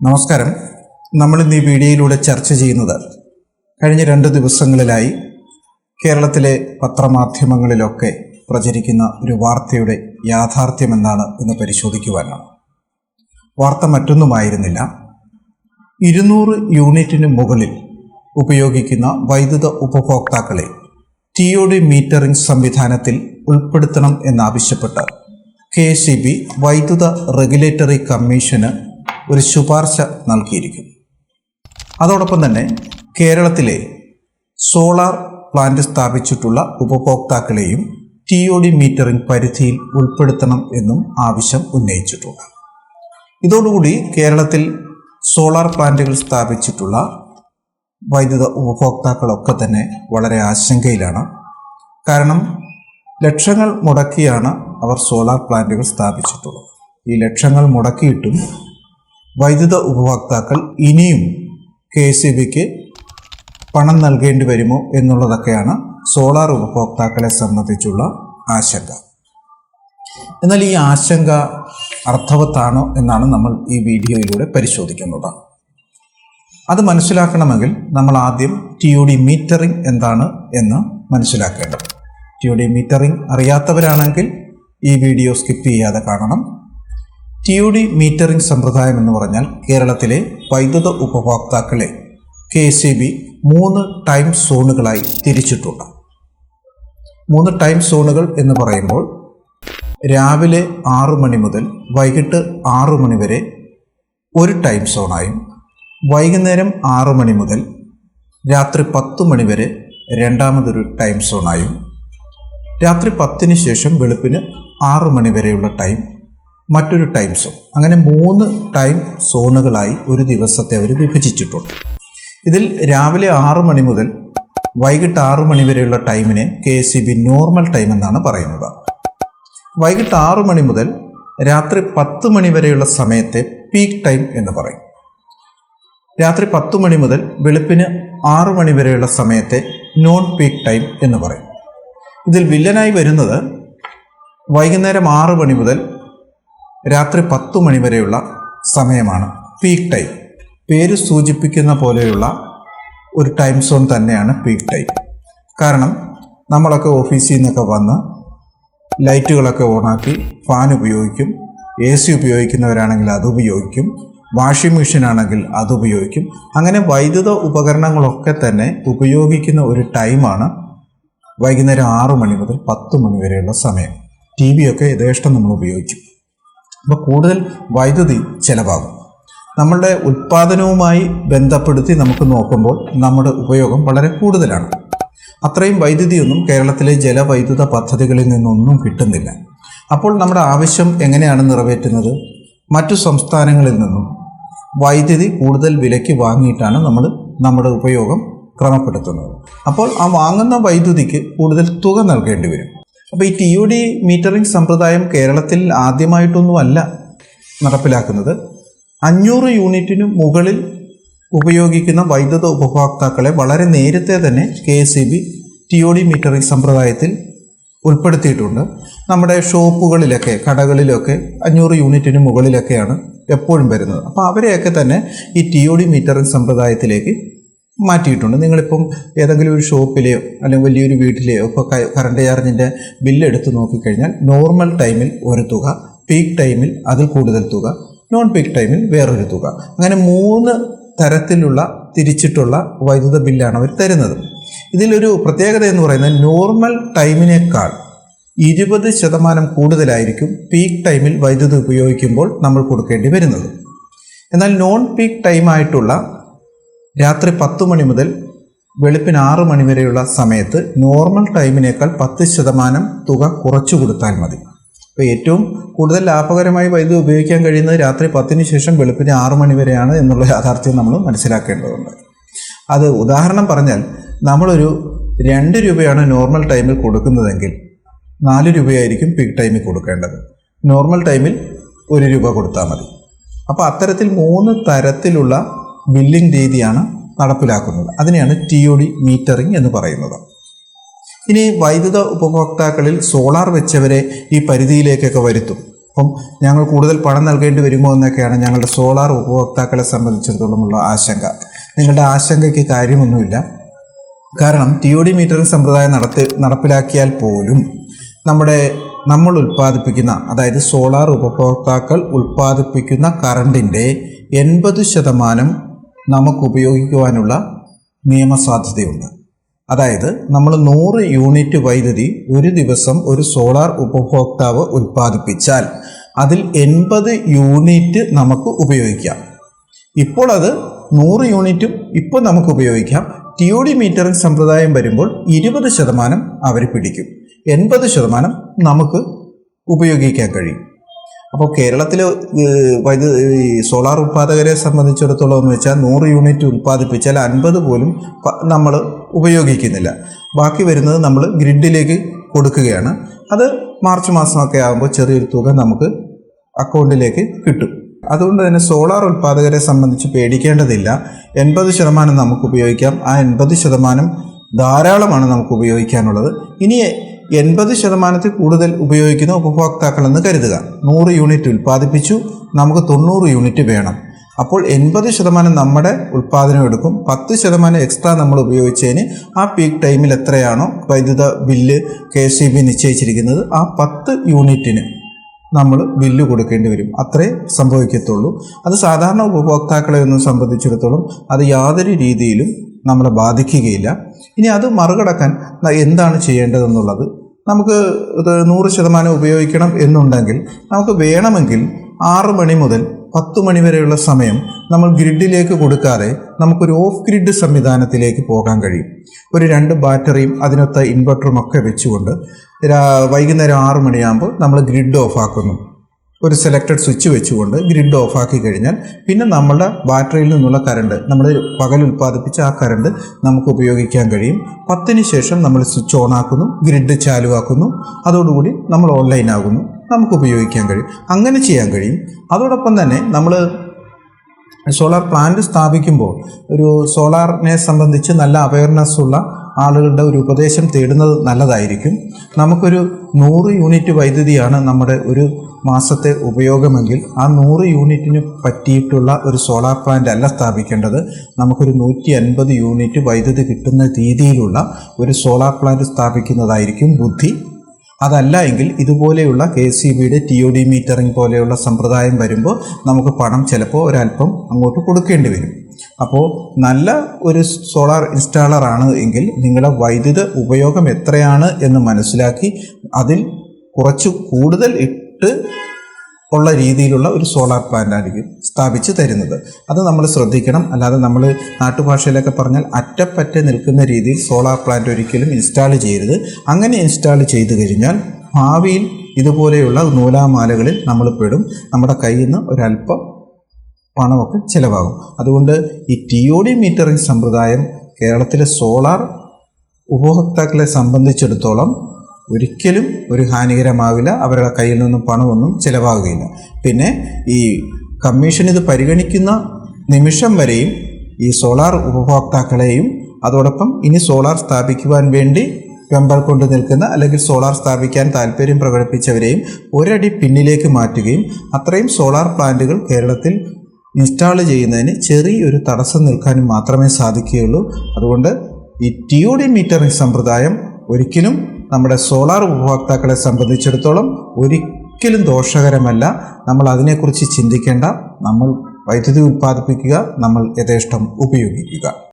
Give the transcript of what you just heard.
നമസ്കാരം. നമ്മൾ ഇന്ന് ഈ വീഡിയോയിലൂടെ ചർച്ച ചെയ്യുന്നത് കഴിഞ്ഞ രണ്ട് ദിവസങ്ങളിലായി കേരളത്തിലെ പത്രമാധ്യമങ്ങളിലൊക്കെ പ്രചരിക്കുന്ന ഒരു വാർത്തയുടെ യാഥാർത്ഥ്യം എന്താണ് എന്ന് പരിശോധിക്കുവാനാണ്. വാർത്ത മറ്റൊന്നുമായിരുന്നില്ല. ഇരുന്നൂറ് യൂണിറ്റിന് മുകളിൽ ഉപയോഗിക്കുന്ന വൈദ്യുത ഉപഭോക്താക്കളെ ടി ഒ മീറ്ററിംഗ് സംവിധാനത്തിൽ ഉൾപ്പെടുത്തണം എന്നാവശ്യപ്പെട്ട് കെ ഇ ബി വൈദ്യുത റെഗുലേറ്ററി കമ്മീഷന് ഒരു ശുപാർശ നൽകിയിരിക്കുന്നു അതോടൊപ്പം തന്നെ കേരളത്തിലെ സോളാർ പ്ലാന്റ് സ്ഥാപിച്ചിട്ടുള്ള ഉപഭോക്താക്കളെയും ടി ഒ ഡി മീറ്ററിംഗ് പരിധിയിൽ ഉൾപ്പെടുത്തണം എന്നും ആവശ്യം ഉന്നയിച്ചിട്ടുണ്ട്. ഇതോടുകൂടി കേരളത്തിൽ സോളാർ പ്ലാന്റുകൾ സ്ഥാപിച്ചിട്ടുള്ള വൈദ്യുത ഉപഭോക്താക്കളൊക്കെ തന്നെ വളരെ ആശങ്കയിലാണ്. കാരണം ലക്ഷങ്ങൾ മുടക്കിയാണ് അവർ സോളാർ പ്ലാന്റുകൾ സ്ഥാപിച്ചിട്ടുള്ളത്. ഈ ലക്ഷങ്ങൾ മുടക്കിയിട്ടും വൈദ്യുത ഉപഭോക്താക്കൾ ഇനിയും കെ എസ് ബിക്ക് പണം നൽകേണ്ടി വരുമോ എന്നുള്ളതൊക്കെയാണ് സോളാർ ഉപഭോക്താക്കളെ സംബന്ധിച്ചുള്ള ആശങ്ക. എന്നാൽ ഈ ആശങ്ക അർത്ഥവത്താണോ എന്നാണ് നമ്മൾ ഈ വീഡിയോയിലൂടെ പരിശോധിക്കുന്നത്. അത് മനസ്സിലാക്കണമെങ്കിൽ നമ്മൾ ആദ്യം ടി ഒ ഡി മീറ്ററിംഗ് എന്താണ് എന്ന് മനസ്സിലാക്കേണ്ടത്. ടി ഒ ഡി മീറ്ററിംഗ് അറിയാത്തവരാണെങ്കിൽ ഈ വീഡിയോ സ്കിപ്പ് ചെയ്യാതെ കാണണം. ടി യു ഡി മീറ്ററിംഗ് സമ്പ്രദായം എന്ന് പറഞ്ഞാൽ കേരളത്തിലെ വൈദ്യുത ഉപഭോക്താക്കളെ കെ എസ് ബി മൂന്ന് ടൈം സോണുകളായി തിരിച്ചിട്ടുണ്ട്. മൂന്ന് ടൈം സോണുകൾ എന്ന് പറയുമ്പോൾ രാവിലെ ആറു മണി മുതൽ വൈകിട്ട് ആറു മണി വരെ ഒരു ടൈം സോണായും വൈകുന്നേരം ആറു മണി മുതൽ രാത്രി പത്ത് മണി വരെ രണ്ടാമതൊരു ടൈം സോണായും രാത്രി പത്തിന് ശേഷം വെളുപ്പിന് ആറു മണി വരെയുള്ള ടൈം മറ്റൊരു ടൈം സോൺ അങ്ങനെ മൂന്ന് ടൈം സോണുകളായി ഒരു ദിവസത്തെ അവർ വിഭജിച്ചിട്ടുണ്ട്. ഇതിൽ രാവിലെ ആറു മണി മുതൽ വൈകിട്ട് ആറു മണി വരെയുള്ള ടൈമിനെ K S B normal time എന്നാണ് പറയുന്നത്. വൈകിട്ട് ആറു മണി മുതൽ രാത്രി പത്ത് മണി വരെയുള്ള സമയത്തെ പീക്ക് ടൈം എന്ന് പറയും. രാത്രി പത്ത് മണി മുതൽ വെളുപ്പിന് ആറു മണി വരെയുള്ള സമയത്തെ നോൺ പീക്ക് ടൈം എന്ന് പറയും. ഇതിൽ വില്ലനായി വരുന്നത് വൈകുന്നേരം ആറു മണി മുതൽ രാത്രി പത്ത് മണിവരെയുള്ള സമയമാണ്. പീക്ക് ടൈം പേര് സൂചിപ്പിക്കുന്ന പോലെയുള്ള ഒരു ടൈം സോൺ തന്നെയാണ് പീക്ക് ടൈം കാരണം നമ്മളൊക്കെ ഓഫീസിൽ നിന്നൊക്കെ വന്ന് ലൈറ്റുകളൊക്കെ ഓണാക്കി ഫാൻ ഉപയോഗിക്കും എ സി ഉപയോഗിക്കുന്നവരാണെങ്കിൽ അത് ഉപയോഗിക്കും വാഷിംഗ് മെഷീൻ ആണെങ്കിൽ അത് ഉപയോഗിക്കും. അങ്ങനെ വൈദ്യുത ഉപകരണങ്ങളൊക്കെ തന്നെ ഉപയോഗിക്കുന്ന ഒരു ടൈമാണ് വൈകുന്നേരം ആറു മണി മുതൽ പത്ത് മണി വരെയുള്ള സമയം. ടി വിയൊക്കെ യഥേഷ്ടം നമ്മൾ ഉപയോഗിക്കും. അപ്പോൾ കൂടുതൽ വൈദ്യുതി ചിലവാകും. നമ്മളുടെ ഉൽപ്പാദനവുമായി ബന്ധപ്പെടുത്തി നമുക്ക് നോക്കുമ്പോൾ നമ്മുടെ ഉപയോഗം വളരെ കൂടുതലാണ്. അത്രയും വൈദ്യുതിയൊന്നും കേരളത്തിലെ ജലവൈദ്യുത പദ്ധതികളിൽ നിന്നൊന്നും കിട്ടുന്നില്ല. അപ്പോൾ നമ്മുടെ ആവശ്യം എങ്ങനെയാണ് നിറവേറ്റുന്നത്? മറ്റു സംസ്ഥാനങ്ങളിൽ നിന്നും വൈദ്യുതി കൂടുതൽ വിലയ്ക്ക് വാങ്ങിയിട്ടാണ് നമ്മൾ നമ്മുടെ ഉപയോഗം ക്രമപ്പെടുത്തുന്നത്. അപ്പോൾ ആ വാങ്ങുന്ന വൈദ്യുതിക്ക് കൂടുതൽ തുക നൽകേണ്ടി വരും. അപ്പോൾ ഈ ടി യു ഡി മീറ്ററിംഗ് സമ്പ്രദായം കേരളത്തിൽ ആദ്യമായിട്ടൊന്നുമല്ല നടപ്പിലാക്കുന്നത്. അഞ്ഞൂറ് യൂണിറ്റിന് മുകളിൽ ഉപയോഗിക്കുന്ന വൈദ്യുത ഉപഭോക്താക്കളെ വളരെ നേരത്തെ തന്നെ K S B T O D metering സമ്പ്രദായത്തിൽ ഉൾപ്പെടുത്തിയിട്ടുണ്ട്. നമ്മുടെ ഷോപ്പുകളിലൊക്കെ കടകളിലൊക്കെ അഞ്ഞൂറ് യൂണിറ്റിന് മുകളിലൊക്കെയാണ് എപ്പോഴും വരുന്നത്. അപ്പോൾ അവരെയൊക്കെ തന്നെ ഈ ടി ഒ ഡി മീറ്ററിംഗ് സമ്പ്രദായത്തിലേക്ക് മാറ്റിയിട്ടുണ്ട്. നിങ്ങളിപ്പം ഏതെങ്കിലും ഒരു ഷോപ്പിലെയോ അല്ലെങ്കിൽ വലിയൊരു വീട്ടിലെയോ ഇപ്പോൾ കറണ്ട് ചാർജിന്റെ ബില്ല് എടുത്ത് നോക്കിക്കഴിഞ്ഞാൽ നോർമൽ ടൈമിൽ ഒരു തുക പീക്ക് ടൈമിൽ അതിൽ കൂടുതൽ തുക നോൺ പീക്ക് ടൈമിൽ വേറൊരു തുക. അങ്ങനെ മൂന്ന് തരത്തിലുള്ള തിരിച്ചിട്ടുള്ള വൈദ്യുത ബില്ലാണ് അവർ തരുന്നത്. ഇതിലൊരു പ്രത്യേകത എന്ന് പറയുന്നത് നോർമൽ ടൈമിനേക്കാൾ ഇരുപത് ശതമാനം കൂടുതലായിരിക്കും പീക്ക് ടൈമിൽ വൈദ്യുതി ഉപയോഗിക്കുമ്പോൾ നമ്മൾ കൊടുക്കേണ്ടി വരുന്നത്. എന്നാൽ നോൺ പീക്ക് ടൈമായിട്ടുള്ള രാത്രി പത്ത് മണി മുതൽ വെളുപ്പിന് ആറ് മണി വരെയുള്ള സമയത്ത് നോർമൽ ടൈമിനേക്കാൾ പത്ത് ശതമാനം തുക കുറച്ചു കൊടുത്താൽ മതി. അപ്പോൾ ഏറ്റവും കൂടുതൽ ലാഭകരമായി വൈദ്യുതി ഉപയോഗിക്കാൻ കഴിയുന്നത് രാത്രി പത്തിന് ശേഷം വെളുപ്പിന് ആറ് മണി വരെയാണ് എന്നുള്ള യാഥാർത്ഥ്യം നമ്മൾ മനസ്സിലാക്കേണ്ടതുണ്ട്. അത് ഉദാഹരണം പറഞ്ഞാൽ നമ്മളൊരു രണ്ട് രൂപയാണ് നോർമൽ ടൈമിൽ കൊടുക്കുന്നതെങ്കിൽ നാല് രൂപയായിരിക്കും പീക്ക് ടൈമിൽ കൊടുക്കേണ്ടത്. നോർമൽ ടൈമിൽ ഒരു രൂപ കൊടുത്താൽ മതി. അപ്പോൾ അത്തരത്തിൽ മൂന്ന് തരത്തിലുള്ള ബില്ലിംഗ് രീതിയാണ് നടപ്പിലാക്കുന്നത്. അതിനെയാണ് ടി ഒ ഡി മീറ്ററിംഗ് എന്ന് പറയുന്നത്. ഇനി വൈദ്യുത ഉപഭോക്താക്കളിൽ സോളാർ വെച്ചവരെ ഈ പരിധിയിലേക്കൊക്കെ വരുത്തും. അപ്പം ഞങ്ങൾ കൂടുതൽ പണം നൽകേണ്ടി വരുമോ എന്നൊക്കെയാണ് ഞങ്ങളുടെ സോളാർ ഉപഭോക്താക്കളെ സംബന്ധിച്ചിടത്തോളമുള്ള ആശങ്ക. നിങ്ങളുടെ ആശങ്കയ്ക്ക് കാര്യമൊന്നുമില്ല. കാരണം ടി ഒ ഡി മീറ്ററിംഗ് സമ്പ്രദായം നടത്തി നടപ്പിലാക്കിയാൽ പോലും നമ്മുടെ നമ്മൾ ഉൽപ്പാദിപ്പിക്കുന്ന അതായത് സോളാർ ഉപഭോക്താക്കൾ ഉൽപ്പാദിപ്പിക്കുന്ന കറണ്ടിന്റെ എൺപത് ശതമാനം നമുക്ക് ഉപയോഗിക്കുവാനുള്ള നിയമസാധ്യതയുണ്ട്. അതായത് നമ്മൾ നൂറ് യൂണിറ്റ് വൈദ്യുതി ഒരു ദിവസം ഒരു സോളാർ ഉപഭോക്താവ് ഉൽപ്പാദിപ്പിച്ചാൽ അതിൽ എൺപത് യൂണിറ്റ് നമുക്ക് ഉപയോഗിക്കാം. ഇപ്പോൾ അത് നൂറ് യൂണിറ്റും ഇപ്പോൾ നമുക്ക് ഉപയോഗിക്കാം. ടി ഒ ഡി മീറ്ററിംഗ് സമ്പ്രദായം വരുമ്പോൾ ഇരുപത് ശതമാനം അവർ പിടിക്കും. എൺപത് ശതമാനം നമുക്ക് ഉപയോഗിക്കാൻ കഴിയും. അപ്പോൾ കേരളത്തിൽ വൈദ്യുതി സോളാർ ഉൽപ്പാദകരെ സംബന്ധിച്ചിടത്തോളം എന്ന് വെച്ചാൽ നൂറ് യൂണിറ്റ് ഉൽപ്പാദിപ്പിച്ചാൽ അൻപത് പോലും നമ്മൾ ഉപയോഗിക്കുന്നില്ല. ബാക്കി വരുന്നത് നമ്മൾ ഗ്രിഡിലേക്ക് കൊടുക്കുകയാണ്. അത് മാർച്ച് മാസമൊക്കെ ആകുമ്പോൾ ചെറിയൊരു തുക നമുക്ക് അക്കൗണ്ടിലേക്ക് കിട്ടും. അതുകൊണ്ട് തന്നെ സോളാർ ഉൽപ്പാദകരെ സംബന്ധിച്ച് പേടിക്കേണ്ടതില്ല. എൺപത് ശതമാനം നമുക്ക് ഉപയോഗിക്കാം. ആ എൺപത് ശതമാനം ധാരാളമാണ് നമുക്ക് ഉപയോഗിക്കാനുള്ളത്. ഇനി എൺപത് ശതമാനത്തിൽ കൂടുതൽ ഉപയോഗിക്കുന്ന ഉപഭോക്താക്കളെന്ന് കരുതുക. നൂറ് യൂണിറ്റ് ഉൽപ്പാദിപ്പിച്ചു നമുക്ക് തൊണ്ണൂറ് യൂണിറ്റ് വേണം. അപ്പോൾ എൺപത് ശതമാനം നമ്മുടെ ഉൽപ്പാദനം എടുക്കും പത്ത് ശതമാനം എക്സ്ട്രാ നമ്മൾ ഉപയോഗിച്ചതിന് ആ പീക്ക് ടൈമിൽ എത്രയാണോ വൈദ്യുത ബില്ല് കെ ഇ ബി നിശ്ചയിച്ചിരിക്കുന്നത് ആ പത്ത് യൂണിറ്റിന് നമ്മൾ ബില്ല് കൊടുക്കേണ്ടി വരും. അത്രേ സംഭവിക്കത്തുള്ളൂ. അത് സാധാരണ ഉപഭോക്താക്കളെ ഒന്നും സംബന്ധിച്ചിടത്തോളം അത് യാതൊരു രീതിയിലും നമ്മളെ ബാധിക്കുകയില്ല. ഇനി അത് മറികടക്കാൻ എന്താണ് ചെയ്യേണ്ടതെന്നുള്ളത് നമുക്ക് ഇത് നൂറ് ശതമാനം ഉപയോഗിക്കണം എന്നുണ്ടെങ്കിൽ നമുക്ക് വേണമെങ്കിൽ ആറ് മണി മുതൽ പത്ത് മണി വരെയുള്ള സമയം നമ്മൾ ഗ്രിഡിലേക്ക് കൊടുക്കാതെ നമുക്കൊരു ഓഫ് ഗ്രിഡ് സംവിധാനത്തിലേക്ക് പോകാൻ കഴിയും. ഒരു രണ്ട് ബാറ്ററിയും അതിനൊത്ത ഇൻവെർട്ടറും ഒക്കെ വെച്ചുകൊണ്ട് വൈകുന്നേരം ആറ് മണിയാകുമ്പോൾ നമ്മൾ ഗ്രിഡ് ഓഫ് ആക്കുന്നു. ഒരു സെലക്റ്റഡ് സ്വിച്ച് വെച്ചുകൊണ്ട് ഗ്രിഡ് ഓഫ് ആക്കി കഴിഞ്ഞാൽ പിന്നെ നമ്മളുടെ ബാറ്ററിയിൽ നിന്നുള്ള കറണ്ട് നമ്മൾ പകൽ ഉൽപ്പാദിപ്പിച്ച ആ കറണ്ട് നമുക്ക് ഉപയോഗിക്കാൻ കഴിയും. പത്തിന് ശേഷം നമ്മൾ സ്വിച്ച് ഓൺ ആക്കുന്നു ഗ്രിഡ് ചാലുവാക്കുന്നു അതോടുകൂടി നമ്മൾ ഓൺലൈൻ ആകുന്നു നമുക്ക് ഉപയോഗിക്കാൻ കഴിയും. അങ്ങനെ ചെയ്യാൻ കഴിയും. അതോടൊപ്പം തന്നെ നമ്മൾ സോളാർ പ്ലാന്റ് സ്ഥാപിക്കുമ്പോൾ ഒരു സോളാറിനെ സംബന്ധിച്ച് നല്ല അവയർനെസ് ഉള്ള ആളുകളുടെ ഒരു ഉപദേശം തേടുന്നത് നല്ലതായിരിക്കും. നമുക്കൊരു നൂറ് യൂണിറ്റ് വൈദ്യുതിയാണ് നമ്മുടെ ഒരു മാസത്തെ ഉപയോഗമെങ്കിൽ ആ നൂറ് യൂണിറ്റിന് പറ്റിയിട്ടുള്ള ഒരു സോളാർ പ്ലാന്റ് അല്ല സ്ഥാപിക്കേണ്ടത്. നമുക്കൊരു നൂറ്റി അൻപത് യൂണിറ്റ് വൈദ്യുതി കിട്ടുന്ന രീതിയിലുള്ള ഒരു സോളാർ പ്ലാന്റ് സ്ഥാപിക്കുന്നതായിരിക്കും ബുദ്ധി. അതല്ല എങ്കിൽ ഇതുപോലെയുള്ള കെ സി ബിയുടെ ടി ഒ ഡി മീറ്ററിംഗ് പോലെയുള്ള സമ്പ്രദായം വരുമ്പോൾ നമുക്ക് പണം ചിലപ്പോൾ ഒരല്പം അങ്ങോട്ട് കൊടുക്കേണ്ടി വരും. അപ്പോൾ നല്ല ഒരു സോളാർ ഇൻസ്റ്റാളറാണ് എങ്കിൽ നിങ്ങളുടെ വൈദ്യുത ഉപയോഗം എത്രയാണ് എന്ന് മനസ്സിലാക്കി അതിൽ കുറച്ച് കൂടുതൽ ഇട്ട് ഉള്ള രീതിയിലുള്ള ഒരു സോളാർ പ്ലാന്റ് ആയിരിക്കും സ്ഥാപിച്ച് തരുന്നത്. അത് നമ്മൾ ശ്രദ്ധിക്കണം. അല്ലാതെ നമ്മൾ നാട്ടുഭാഷയിലൊക്കെ പറഞ്ഞാൽ അറ്റപ്പറ്റ നിൽക്കുന്ന രീതിയിൽ സോളാർ പ്ലാന്റ് ഒരിക്കലും ഇൻസ്റ്റാൾ ചെയ്യരുത്. അങ്ങനെ ഇൻസ്റ്റാൾ ചെയ്തു കഴിഞ്ഞാൽ ഭാവിയിൽ ഇതുപോലെയുള്ള നൂലാമാലകളിൽ നമ്മൾ പെടും. നമ്മുടെ കയ്യിൽ നിന്ന് ഒരല്പം പണമൊക്കെ ചിലവാകും. അതുകൊണ്ട് ഈ ടി ഒ ഡി മീറ്ററിംഗ് സമ്പ്രദായം കേരളത്തിലെ സോളാർ ഉപഭോക്താക്കളെ സംബന്ധിച്ചിടത്തോളം ഒരിക്കലും ഒരു ഹാനികരമാവില്ല. അവരുടെ കയ്യിൽ നിന്നും പണമൊന്നും ചിലവാകുകയില്ല. പിന്നെ ഈ കമ്മീഷൻ ഇത് പരിഗണിക്കുന്ന നിമിഷം വരെയും ഈ സോളാർ ഉപഭോക്താക്കളെയും അതോടൊപ്പം ഇനി സോളാർ സ്ഥാപിക്കുവാൻ വേണ്ടി വെമ്പൽ കൊണ്ട് നിൽക്കുന്ന അല്ലെങ്കിൽ സോളാർ സ്ഥാപിക്കാൻ താല്പര്യം പ്രകടിപ്പിച്ചവരെയും ഒരടി പിന്നിലേക്ക് മാറ്റുകയും അത്രയും സോളാർ പ്ലാന്റുകൾ കേരളത്തിൽ ഇൻസ്റ്റാൾ ചെയ്യുന്നതിന് ചെറിയൊരു തടസ്സം നിൽക്കാനും മാത്രമേ സാധിക്കുകയുള്ളൂ. അതുകൊണ്ട് ഈ ടി ഒ ഡി മീറ്ററിംഗ് സമ്പ്രദായം ഒരിക്കലും നമ്മുടെ സോളാർ ഉപഭോക്താക്കളെ സംബന്ധിച്ചിടത്തോളം ഒരിക്കലും ദോഷകരമല്ല. നമ്മൾ അതിനെക്കുറിച്ച് ചിന്തിക്കേണ്ട നമ്മൾ വൈദ്യുതി ഉൽപ്പാദിപ്പിക്കുക നമ്മൾ യഥേഷ്ടം ഉപയോഗിക്കുക.